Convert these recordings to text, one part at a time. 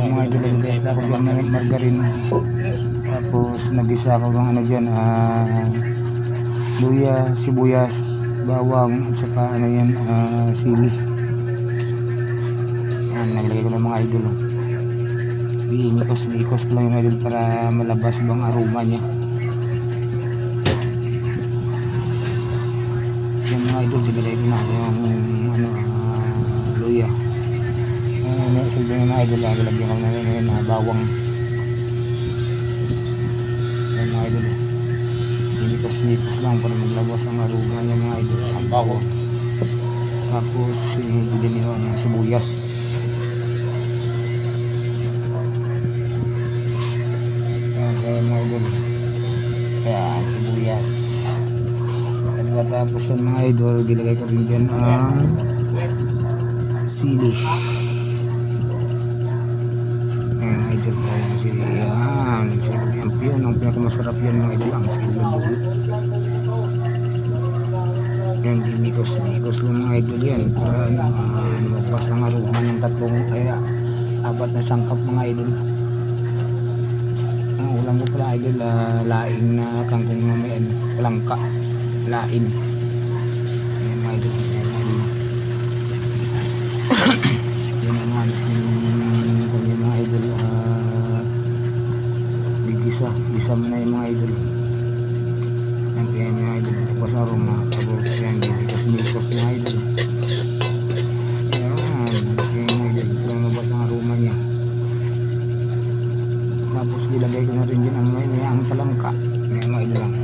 Ayan mga idol, nagkaya pala ako dyan ng margarine. Tapos nagisa ako ng ano dyan, ah, luya, sibuyas, bawang, at saka ano yan, ah, sili. Ayan, naglagay ko ng mga idol. Iimikos-mikos ko lang yung idol para malabas bang aroma niya. Yan mga idol, dinilay ko na yung ano, ah, luya. Ano, silbi ng mga idol, lagi lagyan ko na rin yun, ah, bawang. Yan mga idol. Inikos-nikos lang para maglabas ang aroma niya mga idol. Ang bawang. Tapos yung bigyan niyo ng sibuyas. Yan, kaya mga idol. Yan, sibuyas. Pagkatapos yun mga idol, gilagay ko rin dyan ang sili. Ayan, idol ko yung sili. Yan, sili. Yan, ang pinakamasarap yan mga idol, ang sili buo. Yan, dimikos-mikos lang mga idol yan. Para ano, uh, lumagpas ang aroma ng tatlong, kaya apat na sangkap mga idol. Ang ulam ko pala idol, ah, laing na kangkong na may ano, talangka. Lain. Ayan mga idol, bigisa. Gisa mo na yung mga idol. Yan, tingnan nyo idol. Tapos aroma. Tapos yan, bigos-bigos mga idol. Yan, tingnan mga idol. Lumabas ang aroma niya. Tapos ilagay ko na rin dyan ang, may, ang talangka. Yan mga idol lang.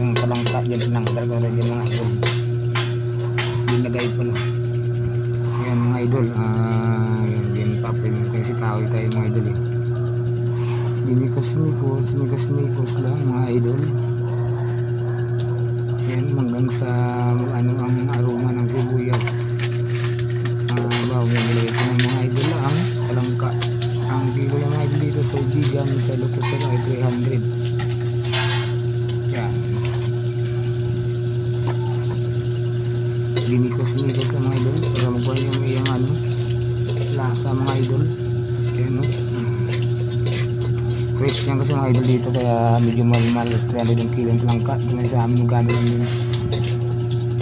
Yung talangka dyan, tinanggal ko rin dyan mga idol. Ilagay pala. Yan mga idol, ah, yan din papay natin si Kahoy tayo mga idol eh. Dimikos-mikos, mikos-mikos lang mga idol. Yan hanggang sa ano ang aroma ng sibuyas. Ah, bago yan nilagay ko ng mga idol ang talangka. Ang kilo ng mga idol dito sa Ibigan sa Lucosera ay 300. Yan. Dimikos-mikos lang mga idol para makuha yung iyang ano lasa mga idol. Yan no. Mm. Fresh yan kasi mga idol dito kaya medyo mahal-mahal is 300 ang kilo ng langka. Ito sa amin magkano lang yun.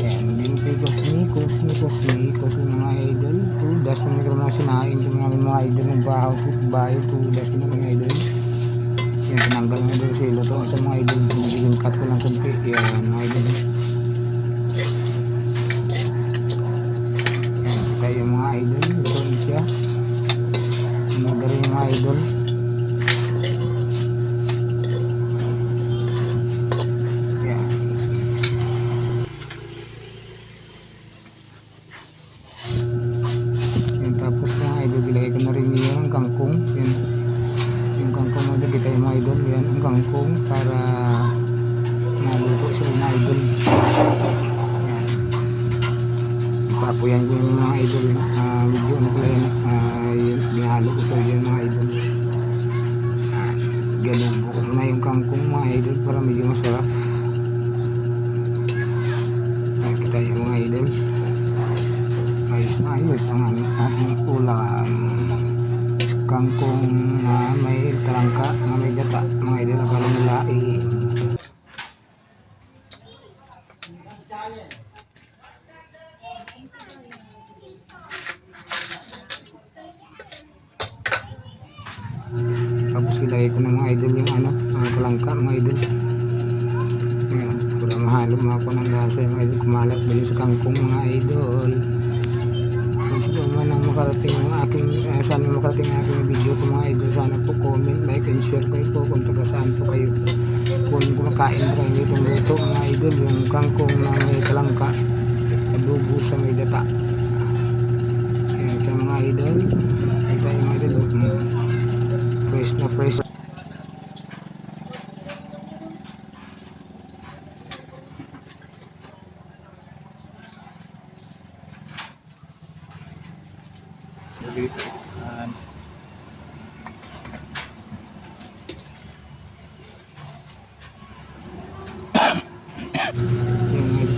Ayan, dimikos-mikos, mikos-mikos ng mga idol. Tudas na nagkaroon mga sinain ng mga mga idol ng bahaw, bahay, tudas na mga idol. Yan, tinanggal mga idol sila to sa mga idol. Nagiging cut ko lang konti. Yan, mga idol. Yan, tayo mga idol. Ito siya. Yung mga idol. Yan. Yan, ilagay ko na rin yung kangkong. Yan. Yung kangkong kita yung mga idol. Yan, ang kangkong para maluto sila mga idol. Yan. Ipapuyan ko yung mga idol. Uh, video ano pala yan. Uh, yun, binalo ko sa yun mga idol. Uh, Galubo ko muna yung kangkong mga idol para medyo masarap. Yan, kita yung mga idol ayos ang aming ating ulam kangkong na may talangka na may gata mga idol na parang laing tapos ilagay ko ng mga idol yung ano mga talangka mga idol. Ayan, para mahalo mga ko ng lasa mga idol kumalat ba sa kangkong mga idol gusto ko man na makarating ang aking uh, sana makarating ang aking video ko mga idol. Sana po comment like and share kayo po kung taga saan po kayo. Kung kumakain po kayo itong luto mga idol yung kangkong na may talangka adobo sa may data ayan sa mga idol. Ito tayo mga idol oh. fresh na fresh Ito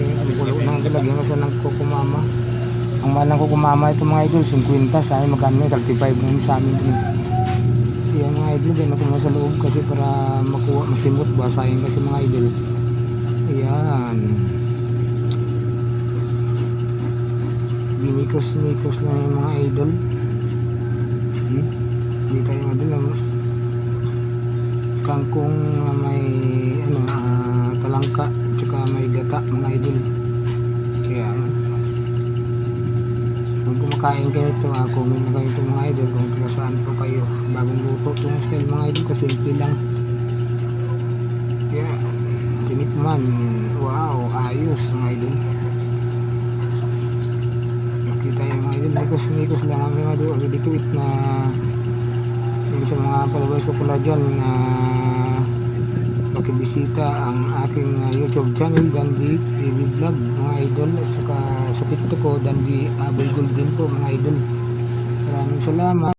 yung pulo ng ng kukumama. Ang malang ko kumama ito mga idol, 50 sa amin magkano may 35 ngayon sa amin din. Yan mga idol, ganyan ako sa loob kasi para makuha, masimot, basahin kasi mga idol. Ayan. Bimikos-mikos lang yung mga idol. Hindi tayo madala. Kangkong na may ano, ah, talangka, tsaka may gata mga idol. Kaya ano. Kung kumakain kayo ito, ah, comment na kayo ito mga idol kung taga saan po kayo. Bagong luto itong style mga idol kasi simple lang. Kaya, tinikman. Wow, ayos mga idol. Nakita yung mga idol, mikos-mikos lang kami mga idol. Already tweet na yun sa mga palabas ko pala dyan na makibisita ang aking uh, YouTube channel Dandy TV Vlog mga idol. At saka sa TikTok ko Dandy Aboy Golden po mga idol. Maraming salamat